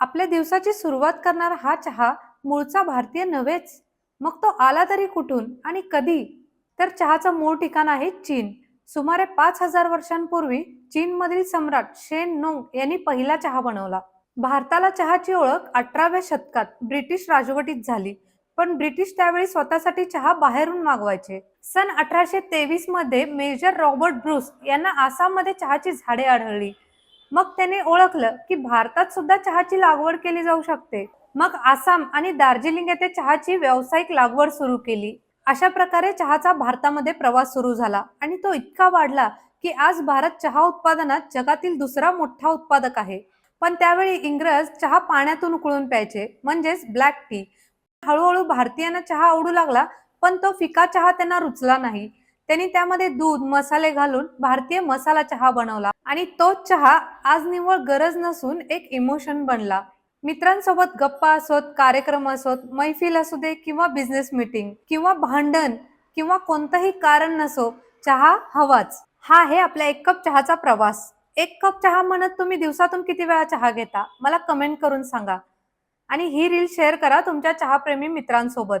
आपल्या दिवसाची सुरुवात करणारा हा चहा मूळचा भारतीय नव्हेच. मग तो आला तरी कुठून आणि कधी? तर चहाचं मूळ ठिकाण आहे चीन. सुमारे पाच हजार वर्षांपूर्वी चीनमधील सम्राट शेन नोंग यांनी पहिला चहा बनवला. भारताला चहाची ओळख अठराव्या शतकात ब्रिटिश राजवटीत झाली. पण ब्रिटिश त्यावेळी स्वतःसाठी चहा बाहेरून मागवायचे. सन अठराशे तेवीसमध्ये मेजर रॉबर्ट ब्रुस यांना आसाममध्ये चहाची झाडे आढळली. मग त्याने ओळखलं की भारतात सुद्धा चहाची लागवड केली जाऊ शकते. मग आसाम आणि दार्जिलिंग येथे चहाची व्यावसायिक लागवड सुरू केली. अशा प्रकारे चहाचा भारतामध्ये प्रवास सुरू झाला आणि तो इतका वाढला की आज भारत चहा उत्पादनात जगातील दुसरा मोठा उत्पादक आहे. पण त्यावेळी इंग्रज चहा पाण्यातून उकळून प्यायचे म्हणजेच ब्लॅक टी. हळूहळू भारतीयांना चहा आवडू लागला पण तो फिका चहा त्यांना रुचला नाही. त्यांनी त्यामध्ये दूध मसाले घालून भारतीय मसाला चहा बनवला. आणि तोच चहा आज निव्वळ गरज नसून एक इमोशन बनला. मित्रांसोबत गप्पा असोत कार्यक्रम असोत मैफिल असू दे किंवा बिझनेस मीटिंग किंवा भांडण किंवा कोणतंही कारण नसो चहा हवाच. हा आहे आपल्या एक कप चहाचा प्रवास. एक कप चहा म्हणत तुम्ही दिवसातून किती वेळा चहा घेता? मला कमेंट करून सांगा. आणि ही रील शेअर करा तुमच्या चहाप्रेमी मित्रांसोबत.